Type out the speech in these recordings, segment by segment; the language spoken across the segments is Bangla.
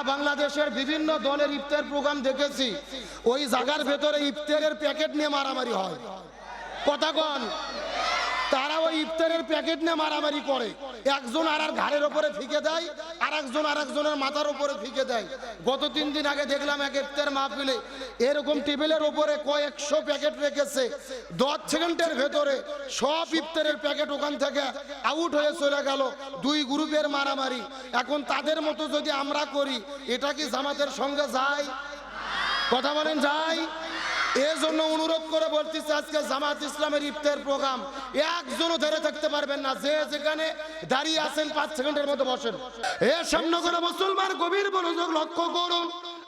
আমরা বাংলাদেশের বিভিন্ন দলের ইফতার প্রোগ্রাম দেখেছি। ওই জায়গার ভেতরে ইফতারের প্যাকেট নিয়ে মারামারি হয়। কথা কন। তারা ওই ইফতারের প্যাকেট নিয়ে মারামারি করে। একজন আর আর ঘাড়ের ওপরে ফিকে দেয় আর একজন আর একজনের মাথার উপরে ফিকে দেয়। গত তিন দিন আগে দেখলাম এক ইফতার মাহফিলে এরকম টেবিলের উপরে কয়েকশো প্যাকেট রেখেছে। দশ সেকেন্ডের ভেতরে সব ইফতারের প্যাকেট ওখান থেকে আউট হয়ে চলে গেল। দুই গ্রুপের মারামারি। এখন তাদের মতো যদি আমরা করি, এটা কি জামাতের সঙ্গে যায়? কথা বলেন যাই এর জন্য অনুরোধ করে বলতেছি, আজকে জামাত ইসলামের ইফতার প্রোগ্রাম একজনও ধরে থাকতে পারবেন না। যে যেখানে দাঁড়িয়ে আছেন, পাঁচ সেকেন্ডের মধ্যে বসেন। এ সামনে করে মুসলমান গভীর মনোযোগ লক্ষ্য করুন।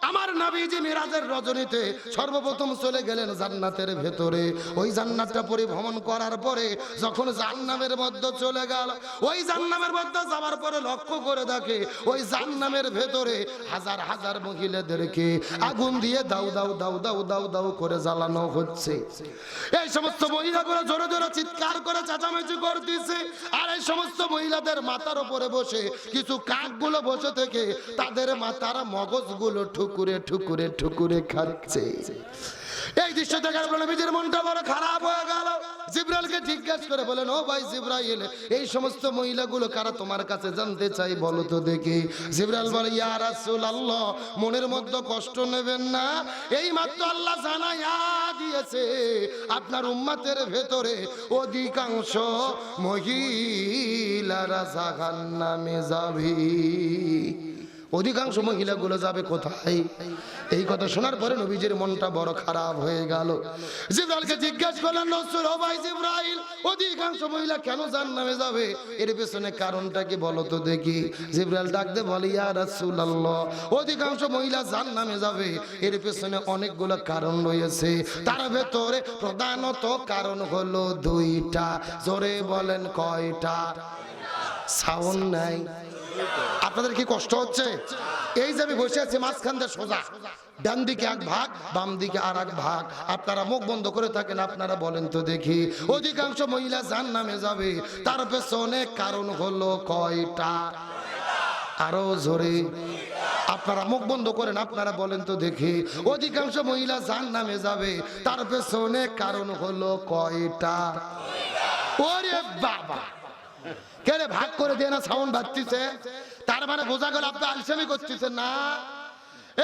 আমার নবীজি মিরাজের রজনীতে সর্বপ্রথম চলে গেলেন জান্নাতের ভেতরে। ওই জান্নাতটা পরিভ্রমণ করার পরে যখন জান্নামের মধ্যে চলে গেল, ওই জান্নামের মধ্যে যাওয়ার পরে লক্ষ্য করে দেখে ওই জান্নামের ভেতরে হাজার হাজার মহিলাদেরকে আগুন দিয়ে দাউ দাউ দাউ দাউ দাউ দাউ করে জ্বালানো হচ্ছে। এই সমস্ত মহিলাগুলো জোরে জোরে চিৎকার করে চেঁচামেচি করতেছে আর এই সমস্ত মহিলাদের মাথার উপরে বসে কিছু কাকগুলো বসে থেকে তাদের মাথার মগজগুলো ঠুকুরে ঠুকুরে ঠুকুরে খাচ্ছে। এই দৃশ্য দেখার পরে নিজের মনটা বড় খারাপ হয়ে গেল। জিব্রাইলকে জিজ্ঞাসা করে বলেন, ও ভাই জিব্রাইল, এই সমস্ত মহিলাগুলো কারা তোমার কাছে জানতে চাই বলো তো দেখি? জিব্রাইল বলে, ইয়া রাসূলুল্লাহ, মনের মধ্যে কষ্ট নেবেন না। এই মাত্র আল্লাহ জানাইয়া দিয়েছে, আপনার উম্মতের ভেতরে অধিকাংশ মহিলারা জাহান্নামে যাবে। অধিকাংশ মহিলাগুলো যাবে কোথায়? এই কথা শোনার পরে নবীজির মনটা বড় খারাপ হয়ে গেল। জিব্রাইলকে জিজ্ঞাসা করলেন নসরুল ও ভাই জিব্রাইল, অধিকাংশ মহিলা কেন জান্নামে যাবে? এর পেছনে কারণটা কি বলো তো দেখি। জিব্রাইল ডাকতে বলে, ইয়া রাসূলুল্লাহ, অধিকাংশ মহিলা জান্নামে যাবে। এর পেছনে অনেকগুলো কারণ রয়েছে। তার ভেতরে প্রধানত কারণ হলো দুইটা। জোরে বলেন কয়টা? সাউন্ড নাই। আপনাদের কি কষ্ট হচ্ছে? এই যে আমি বসে আছি, মাঝখান দিয়ে সোজা। ডান দিকে এক ভাগ, বাম দিকে আর এক ভাগ। আপনারা মুখ বন্ধ করে থাকেন, আপনারা বলেন তো দেখি। অধিকাংশ মহিলা যার নামে যাবে। তার পেছনে কারণ হলো কয়টা? আরও জোরে। আপনারা মুখ বন্ধ করেন, আপনারা বলেন তো দেখি। অধিকাংশ মহিলা যার নামে যাবে। তার পেছনে কারণ হলো কয়টা? ওরে বাবা! কেন ভাগ করে দিয়ে না সাউন্ড বাজতিছে? তার মানে বোঝা গেল আপনি আলসামি করতেছেন না?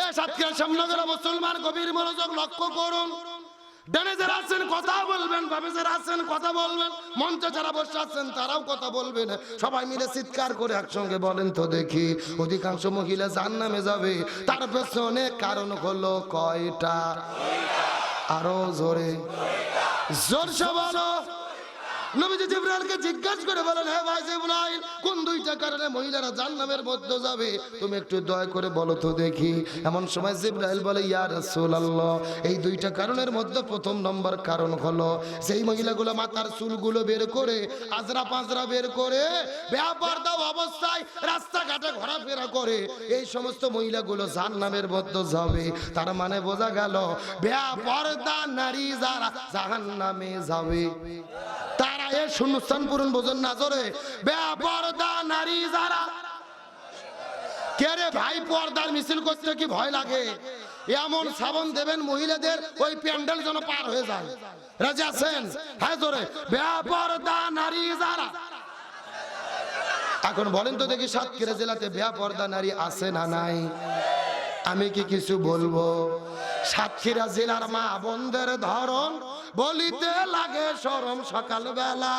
এ সাতক্ষীরা সামনগর মুসলমান গভীর মনোযোগ লক্ষ্য করুন। কথা বলবেন কথা বলবেন, মঞ্চে বসে আছেন তারাও কথা বলবেন। সবাই মিলে চিৎকার করে একসঙ্গে বলেন তো দেখি, অধিকাংশ নামে যাবে। তার কারণ হলো আরও জোরে। জোরসে বলো। নবীজি জিব্রাইলকে জিজ্ঞাসা করে বলেন, হে ভাই জিব্রাইল, কোন দুইটা কারণে মহিলারা মধ্যে যাবে? তুমি একটু দয়া করে বলো তো দেখি। এমন সময় জিব্রাইল বলে, ইয়া রাসূলুল্লাহ, এই দুইটা কারণের মধ্যে প্রথম নম্বর কারণ হলো সেই মহিলাগুলো মাথার চুলগুলো বের করে আজরা পাঁজরা বের করে অবস্থায় রাস্তাঘাটে ঘোরাফেরা করে, এই সমস্ত মহিলাগুলো জান্নামের মধ্যে যাবে। তার মানে বোঝা গেল, ব্যাপারদা নারী যারা জাহান্নামে যাবে। তারা এ শূন্যস্থান পূরণ বোঝন না জোরে। বেপর্দা নারী যারা কে ভাই পর্দার মিছিল করতে কি ভয় লাগে? এমন সাবন দেবেন মহিলাদের, ওই প্যান্ডেল যেন পার হয়ে যায়। রাজি আছেন? হ্যাঁ জোরে। বেপর্দা নারী যারা এখন বলেন তো দেখি সাতক্ষীরা জেলাতে পর্দা নারী আছে না নাই? আমি কি কিছু বলব? সাতক্ষীরা জেলার মা বোনদের ধরন বলিতে লাগে সরম সকাল বেলা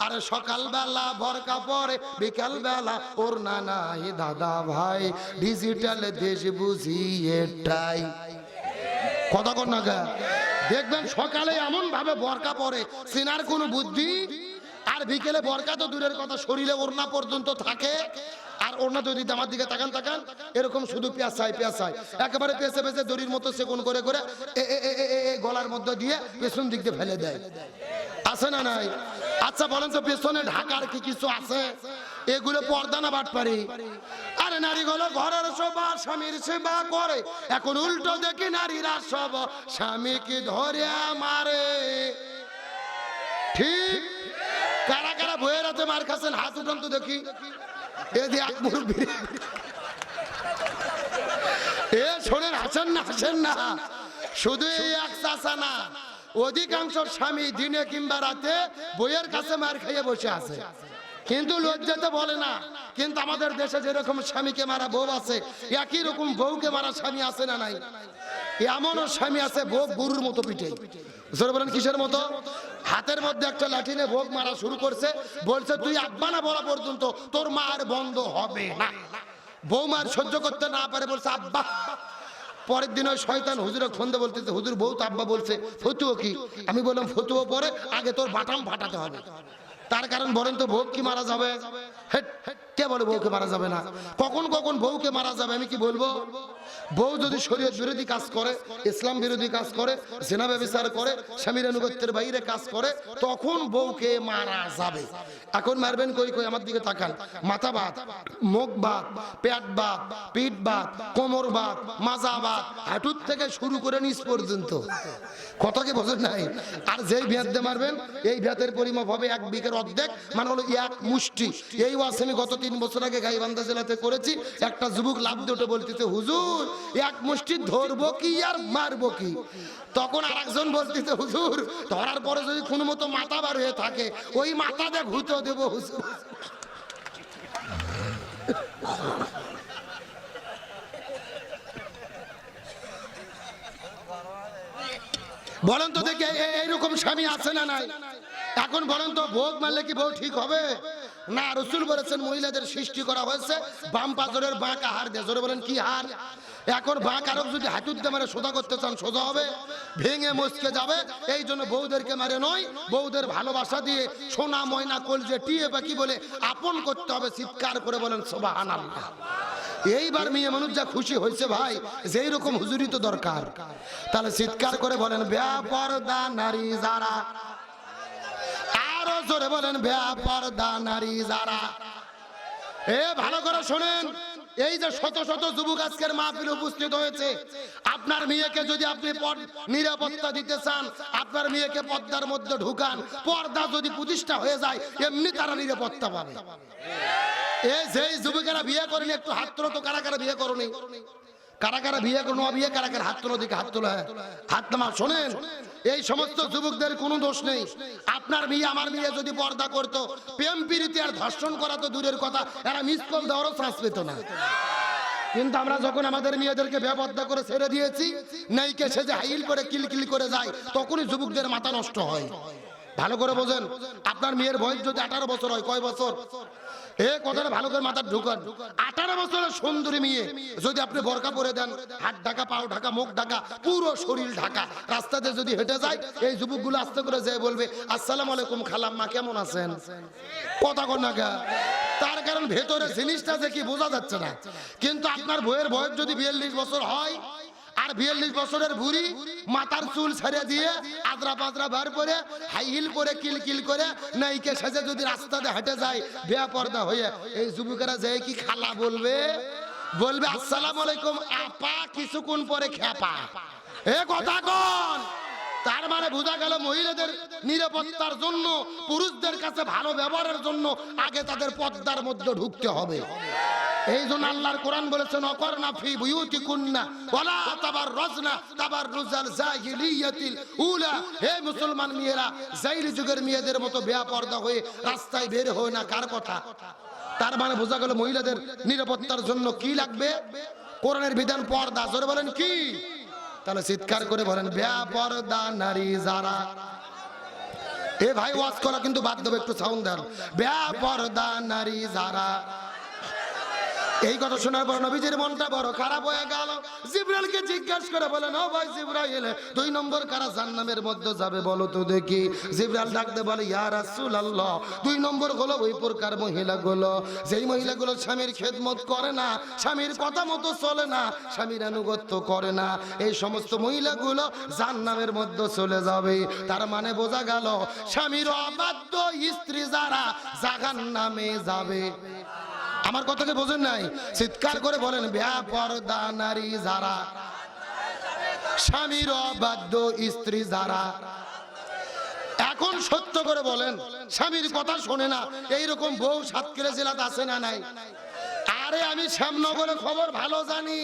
আর সকাল বেলা ভরকা পরে বিকাল বেলা ওর নানাই দাদা ভাই। ডিজিটাল দেশ বুঝি এটাই কথা কর না দেখবেন সকালে এমন ভাবে বরকা পরে সিনার কোন বুদ্ধি আর বিকেলে বরকা তো দূরের কথা, শরীরে ওড়না পর্যন্ত থাকে। আর ওড়না যদি আমার দিকে তাকান তাকান, এরকম শুধু পেঁচায় পেঁচায় একেবারে পেঁচে পেঁচে দড়ির মতো সেগুন করে করে এ গলার মধ্যে দিয়ে পেছন দিক দিয়ে ফেলে দেয়। আছে না নাই? আচ্ছা বলেন তো পেছনে ঢাকার কি কিছু আছে? এগুলো পর্দা না বাট পারি আরে নারীগুলো ঘরের সবা স্বামীর সেবা করে। এখন উল্টো দেখি নারীরা সব, স্বামীকে ধরে মারে। ঠিক বইয়ের হাতে মার খাচ্ছেন, হাত উঠান তো দেখি। এ শোনেন, হাসেন না হাসেন না। শুধু এই এক চাষা না, অধিকাংশ স্বামী দিনে কিংবা রাতে বইয়ের কাছে মার খাইয়ে বসে আছে। কিন্তু লজ্জাতে বলে না। কিন্তু আমাদের দেশে যেরকম স্বামীকে মারা বউ আছে, একই রকম বউকে মারা স্বামী আছে না নাই? এমনও স্বামী আছে, বউ গরুর মতো পিঠে। জোরে বলেন, কিসের মতো? হাতের মধ্যে একটা লাঠিনে ভোগ মারা শুরু করছে বলছে তুই আব্বা না বলা পর্যন্ত তোর মার বন্ধ হবে না। বৌমার সহ্য করতে না পারে বলছে আব্বা। পরের দিন ওই শয়তান হুজুরে খন্দে বলতেছে হুজুর বউ তো আব্বা বলছে ফতুও কি? আমি বললাম ফতুও পরে আগে তোর বাটাম ফাটাতে হবে। তার কারণ বলেন তো ভোগ কি মারা যাবে? হেট, হেট, কে বলে বউকে মারা যাবে না? কখন কখন বউকে মারা যাবে, আমি কি বলব? বউ যদি শরীয়ত বিরোধী কাজ করে, ইসলাম বিরোধী কাজ করে, জেনা ব্যবচার করে স্বামীর আনুগত্যের বাইরে কাজ করে, তখন বউকে মারা যাবে। এখন মারবেন কই কই? আমার দিকে তাকান। মাথা বাত মুখ বাত পেট বাত পিঠ বাত কোমর বাত মাজা বাত হাঁটুর থেকে শুরু করে নিচ পর্যন্ত। কথা কি বোঝেন নাই? আর যেই ভেদ দিয়ে মারবেন, এই ভেদের পরিমাপ হবে এক বিঘের অর্ধেক মানে হলো এক মুষ্টি। এই ওয়াজ আমি গত তিন বছর আগে গাইবান্ধা জেলাতে করেছি, একটা যুবক লাভ দুটো বলতেছে, হুজুর, এক মুষ্টি ধরবো কি আর মারবো কি? তখন আর একজন বলতেছে, হুজুর, ধরার পরে যদি কোনো মতো মাথা বার হয়ে থাকে, ওই মাথা দিয়ে ঘুতো দেবো, হুজুর। বলেন তো দেখি এইরকম স্বামী আছে না নাই? এখন বলেন তো, ভোগ মারলে কি বউ ঠিক হবে? না, রসুল বলেছেন মহিলাদের সৃষ্টি করা হয়েছে, বাম পাথরের বাঁকা হার দিয়ে। জোরে বলেন, কি হার? এখন বাঁক আরও যদি হাঁটুতে মারে, সোজা করতে চান, সোজা হবে, ভেঙে মুচকে যাবে। এই জন্য বউদেরকে মারে নয়, বউদের ভালোবাসা দিয়ে সোনা, ময়না, কলজে, টিয়ে পাখি বলে আপন করতে হবে, চিৎকার করে বলেন সোবাহান আল্লাহ এইবার মেয়ে মানুষ যা খুশি হয়েছে ভাই, যেই রকম হুজুরি তো দরকার। তাহলে চিৎকার করে বলেন, ব্যাপার দা নারী যারা জোরে বলেন ব্যাপরদা নারী যারা। এ, ভালো করে শোনেন, এই যে শত শত যুবক আজকের মাহফিল উপস্থিত হয়েছে, আপনার মেয়েকে যদি আপনি নিরাপত্তা দিতে চান, আপনার মেয়েকে পর্দার মধ্যে ঢুকান, পর্দা যদি প্রতিষ্ঠা হয়ে যায়, এমনি তারা নিরাপত্তা পাবে। এই যেই যুবকেরা বিয়ে করেনি, একটু হাত তো, কারা কারা বিয়ে করনি? কারা কারা বিয়ে করো বিয়ে কারা কারা হাত তোলো দিকে হাত তোলা হাত নামা, শোনেন, এই সমস্ত যুবকদের কোনো দোষ নেই। আপনার মেয়ে, আমার মেয়ে যদি পর্দা করতো, প্রেম প্রীতি আর ধর্ষণ করা তো দূরের কথা, এরা মিস কল দেওয়ারও চান্স পেত না। কিন্তু আমরা যখন আমাদের মেয়েদেরকে বেপর্দা করে ছেড়ে দিয়েছি, নাইকে সে যে হাইল করে কিলকিল করে যায়, তখনই যুবকদের মাথা নষ্ট হয়। ভালো করে বোঝেন, আপনার মেয়ের বয়স যদি আঠারো বছর হয়, কয় বছর? শরীর ঢাকা, রাস্তাতে যদি হেঁটে যায়, এই যুবকগুলো আস্তে করে যেয়ে বলবে, আসসালামু আলাইকুম খালাম্মা, কেমন আছেন? কথা গা। তার কারণ ভেতরে জিনিসটা কি বোঝা যাচ্ছে না। কিন্তু আপনার বইয়ের বয়স যদি বিয়াল্লিশ বছর হয় আর বিয়াল্লিশ বছরের বুড়ি মাথার চুল ছেড়ে দিয়ে আদ্রা পাদ্রা বার করে হাই হিল করে কিল কিল করে নাইকে সেজে যদি রাস্তাতে হেঁটে যায় বেয়া পর্দা হয়ে এই যুবকেরা যে কি খালা বলবে? বলবে, আসসালামু আলাইকুম, আপা, কিছুক্ষণ পরে খেপা এ কথা কোন। তার মানে বোঝা গেল মহিলাদের নিরাপত্তার জন্য, পুরুষদের কাছে ভালো ব্যবহারের জন্য আগে তাদের পর্দার মধ্যে ঢুকতে হবে। এই জন্য আল্লাহর কোরআন বলেছেন অকর্ণা ফি বুয়ুতি কুন্না ওয়ালা তাবার রজনা তাবার রুজাল জাহিলিয়াতিল উলা। হে মুসলমান মেয়েরা জাইলি যুগের মেয়েদের মতো বেয়া পর্দা হয়ে রাস্তায় বের হয় না, কার কথা? তার মানে বোঝা গেল মহিলাদের নিরাপত্তার জন্য কি লাগবে? কোরআনের বিধান পর্দা, জোরে বলেন কি? তাহলে চিৎকার করে বলেন, বেয়া পর্দা, নারী যারা। এ ভাই, ওয়াজ করা কিন্তু বাদ দেবে, একটু সাউন্ড দেন। বেয়া পর্দা, নারী যারা। এই কথা শোনার পর নবীজির মনটা বড় খারাপ হয়ে গেল। জিব্রাইলকে জিজ্ঞাসা করে বলেন ও ভাই জিব্রাইল, দুই নম্বর কারা জান্নামের মধ্যে যাবে বলো তো দেখি? জিব্রাইল ডাকতে বলে, ইয়া রাসূলুল্লাহ, দুই নম্বর হলো ওই প্রকার মহিলাগুলো। যেই মহিলাগুলো স্বামীর খেদমত করে না, স্বামীর কথা মতো চলে না, স্বামীর আনুগত্য করে না, এই সমস্ত মহিলাগুলো জান্নামের মধ্যে চলে যাবে। তার মানে বোঝা গেল স্বামীর অবাধ্য স্ত্রী যারা জাহান্নামে যাবে। আমার কথাকে বোঝেন নাই? চিৎকার করে বলেন, ব্যাপরদা নারী যারা, স্বামীর অবাধ্য স্ত্রী যারা। এখন সত্য করে বলেন, স্বামীর কথা শোনে না, এইরকম বউ সাতক্ষীরা জেলাতে আছে না নাই? আরে আমি শ্যামনগরের খবর ভালো জানি।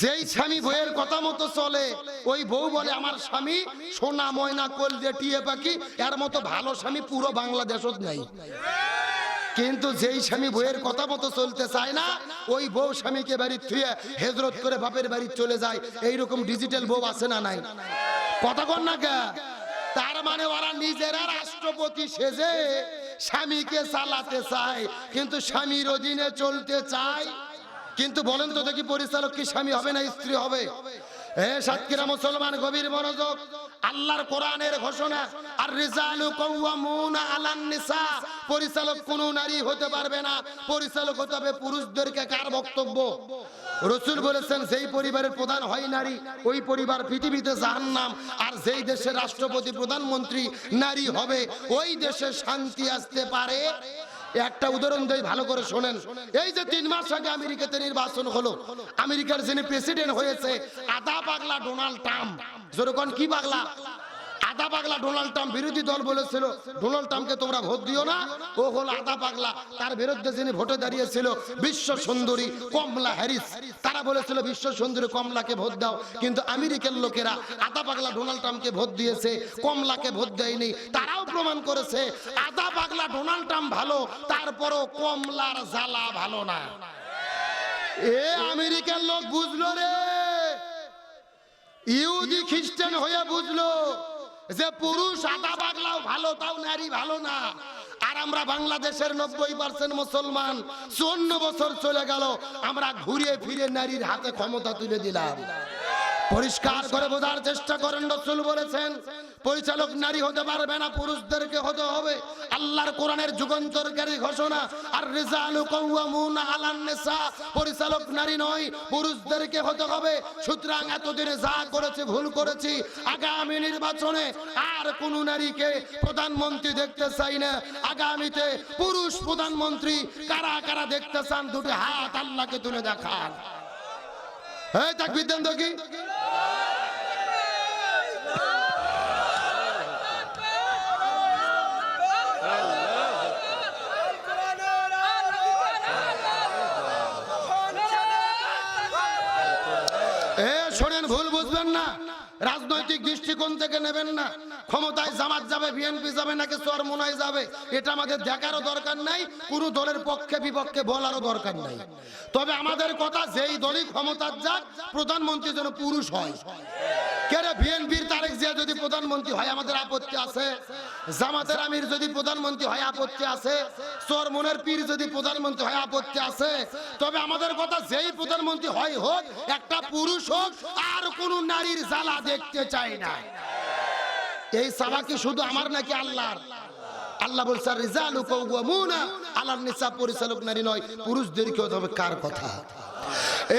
যেই স্বামী বইয়ের কথা মতো চলে, ওই বউ বলে, আমার স্বামী সোনা, ময়না কোল দিয়ে টিয়ে পাখি, এর মতো ভালো স্বামী পুরো বাংলাদেশত নেই। কিন্তু যেই স্বামী বইয়ের কথা মতো চলতে চায় না, ওই বউ স্বামীকে বাড়ি থুয়ে হেজরত করে বাপের বাড়ি চলে যায়। এইরকম ডিজিটাল বউ আছে না নাই? কথা কর না কে? তার মানে ওরা নিজেরা রাষ্ট্রপতি সেজে স্বামীকে চালাতে চায়, কিন্তু স্বামীর অধীনে চলতে চায়। কিন্তু বলেন তো দেখি পরিচালক কি স্বামী হবে না স্ত্রী হবে? এ সাতক্ষীরা মুসলমান গভীর মনোযোগ। আল্লাহর কোরআনের ঘোষণা, আর রিজালু কওয়ামুনা আলান নিসা, পরিচালক কোন নারী হতে পারবে না, পরিচালক হতে হবে পুরুষদেরকে কার বক্তব্য? রসুল বলেছেন, যেই পরিবারের প্রধান হয় নারী, ওই পরিবার পৃথিবীতে জাহান্নাম, আর যেই দেশের রাষ্ট্রপতি, প্রধানমন্ত্রী নারী হবে, ওই দেশে শান্তি আসতে পারে একটা উদাহরণ দিয়ে ভালো করে শোনেন। এই যে তিন মাস আগে আমেরিকাতে নির্বাচন হলো, আমেরিকার যিনি প্রেসিডেন্ট হয়েছে, আধা পাগলা ডোনাল্ড ট্রাম্প। যেরকম কি পাগলা? আদা পাগলা ডোনাল্ড ট্রাম্প বিরোধী দল বলেছিল, ডোনাল্ড ট্রাম্পকে তোমরা ভোট দিও না। ও হল আদা পাগলা। তার বিরুদ্ধে যিনি ভোটে দাঁড়িয়েছিল, বিশ্ব সুন্দরী কমলা হ্যারিস। তারা বলেছিল, বিশ্ব সুন্দরী কমলাকে ভোট দাও। কিন্তু আমেরিকার লোকেরা আদা পাগলা ডোনাল্ড ট্রাম্পকে ভোট দিয়েছে, কমলাকে ভোট দেয়নি। তারাও প্রমাণ করেছে, আধা পাগলা ডোনাল্ড ট্রাম্প ভালো, তারপরও কমলার জ্বালা ভালো না। এ আমেরিকার লোক বুঝলো রে। ইহুদি খ্রিস্টান হয়ে বুঝলো। যে পুরুষ আদা পাগলাও ভালো, তাও নারী ভালো না। আর আমরা বাংলাদেশের নব্বই পার্সেন্ট মুসলমান, চুয়ান্ন বছর চলে গেল, আমরা ঘুরিয়ে ফিরে নারীর হাতে ক্ষমতা তুলে দিলাম। পরিষ্কার করে বোঝার চেষ্টা করেন, রসুল বলেছেন, পরিচালক নারী হতে পারবে না, পুরুষদেরকে হতে হবে আল্লাহর কোরআনের যুগান্তরকারী ঘোষণা। আর রিজালু কাওয়ামুনা আলান নিসা, পরিচালক নারী নয়, পুরুষদেরকে হতে হবে। সুতরাং এতদিনে যা করেছে, ভুল করেছি, আগামী নির্বাচনে আর কোন নারীকে প্রধানমন্ত্রী দেখতে চাই না। আগামীতে পুরুষ প্রধানমন্ত্রী কারা কারা দেখতে চান, দুটি হাত আল্লাহকে তুলে দেখান। এই তাকবির দেন কি এ শোনেন ভুল বুঝবেন না দৃষ্টিকোণ থেকে নেবেন না। ক্ষমতায় জামাত যাবে, বিএনপি যাবে, নাকি চরমোনায় যাবে, এটা আমাদের দেখারও দরকার নাই, কোনো দলের পক্ষে বিপক্ষে বলারও দরকার নাই। তবে আমাদের কথা যেই দলই ক্ষমতার যাক, প্রধানমন্ত্রী যেন পুরুষ হয়। কেরে বিএনপির তারেক জিয়া যদি প্রধানমন্ত্রী হয়, আমাদের আপত্তি আছে? জামাতের আমির যদি প্রধানমন্ত্রী হয়, আপত্তি আছে? চরমনের পীর যদি প্রধানমন্ত্রী হয়, আপত্তি আছে? তবে আমাদের কথা যেই প্রধানমন্ত্রী হয় হোক, একটা পুরুষ হোক, আর কোন নারীর জ্বালা দেখতে চাই না। এই সাবা কি শুধু আমার নাকি আল্লাহর? আল্লাহ বলছে রিজালু কওয়ামুনা আলার নিসা পরিচালক নারী নয় পুরুষদেরকে হতে হবে? কার কথা?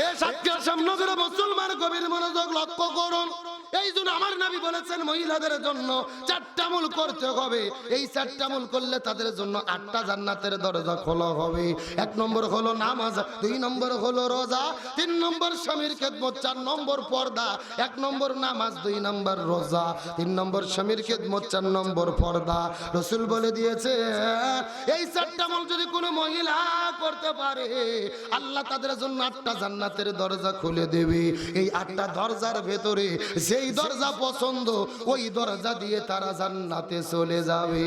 এ সাক্ষাৎ সামনে মুসলমান কবির মনোযোগ লক্ষ্য করুন। এই জন্য আমার নবী বলেছেন, মহিলাদের জন্য চারটা মূল করতে হবে। এই চারটা মূল করলে তাদের জন্য আটটা জান্নাতের দরজা খোলা হবে। এক নম্বর হলো নামাজ, দুই নম্বর হলো রোজা, তিন নম্বর স্বামীর খেদমত, চার নম্বর পর্দা, এক নম্বর নামাজ, দুই নম্বর রোজা, তিন নম্বর স্বামীর খেদমত, চার নম্বর পর্দা। রসুল বলে দিয়েছে, এই চারটা মূল যদি কোনো মহিলা করতে পারে, আল্লাহ তাদের জন্য আটটা জান্নাতের দরজা খুলে দেবে। এই আটটা দরজার ভেতরে যেই দরজা পছন্দ ওই দরজা দিয়ে তারা জান্নাতে চলে যাবে।